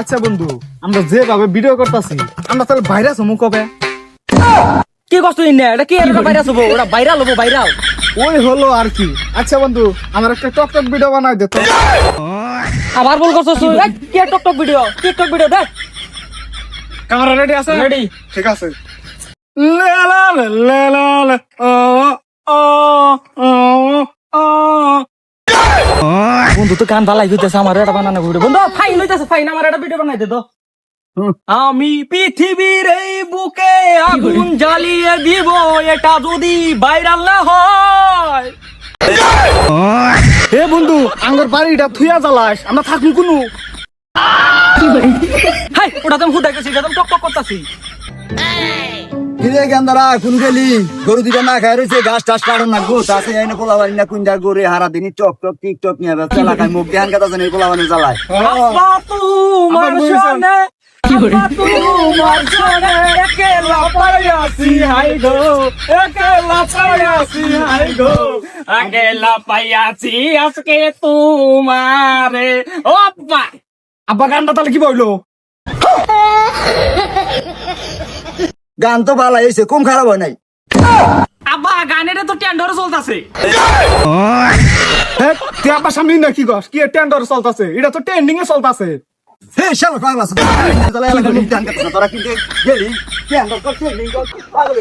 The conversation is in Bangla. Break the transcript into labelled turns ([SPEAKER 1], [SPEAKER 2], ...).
[SPEAKER 1] আচ্ছা বন্ধু আমরা যেভাবে ভিডিও করতেছি আমরা তাহলে ভাইরাস হমু কবে?
[SPEAKER 2] কি কষ্ট ইন্না এটা কি এটা ভাইরাস হব? ওটা ভাইরাল হব ভাইরাল
[SPEAKER 1] ওই হলো আর কি। আচ্ছা বন্ধু আমার একটা টক টক ভিডিও বানাই দে তো।
[SPEAKER 2] আবার বল করছস কি টিকটক ভিডিও টিকটক ভিডিও দেখ।
[SPEAKER 1] ক্যামেরা রেডি আছে?
[SPEAKER 2] রেডি
[SPEAKER 1] ঠিক আছে। লে লা লে লে ও ও ও
[SPEAKER 2] বন্ধু তো গান ভালাই হইতেছে আমার এটা বানানো ভিডিও বন্ধু ফাইন হইতেছে ফাইন আমার এটা ভিডিও বানাই দে তো আমি পৃথিবীর এই বুকে আগুন জ্বালিয়ে দিব এটা যদি ভাইরাল না হয়।
[SPEAKER 1] হে বন্ধু আঙ্গর বাড়িটা থুয়া জ্বালাস আমরা থাকুন কোনো।
[SPEAKER 2] হাই ওটা তুমি হুদাই গেছি এটা তুমি টক টক করতাছি।
[SPEAKER 3] কিরে গেন্দারা কোন গেলি গরু দিটা না খাই রয়েছে ঘাস টাস কাটন না গো তাছে আইনে পোলা বাড়ি না কুঞ্জা গরে হারা দিনই চক টক টিক টক নিয়ে ব্যস্ত এলাকায় মুখ দেহান কথা জানি পোলা বাড়ি জ্বালায়।
[SPEAKER 2] তোমার
[SPEAKER 1] আবার বলছেন।
[SPEAKER 2] শোনে তোমার শোনে একেলা পাইয়াছি হাই গো একেলা পাইয়াছি হাই গো। একেলা পাইয়াছি আজকে তোমারে। ও আব্বা।
[SPEAKER 1] আব্বা গানটা তাহলে কি বলল?
[SPEAKER 3] গান তো ভালো হয়েছে কম খারাপ হয় নাই?
[SPEAKER 2] আব্বা গানের তো টেন্ডার চলতেছে।
[SPEAKER 1] হ্যাঁ তুই সামনে নাকি গস কি টেন্ডার চলতেছে? এটা তো ট্রেন্ডিং এ চলতেছে।
[SPEAKER 3] হে শালা পাগল আছে। মুখ তোরা গেলি। করছিস পাগল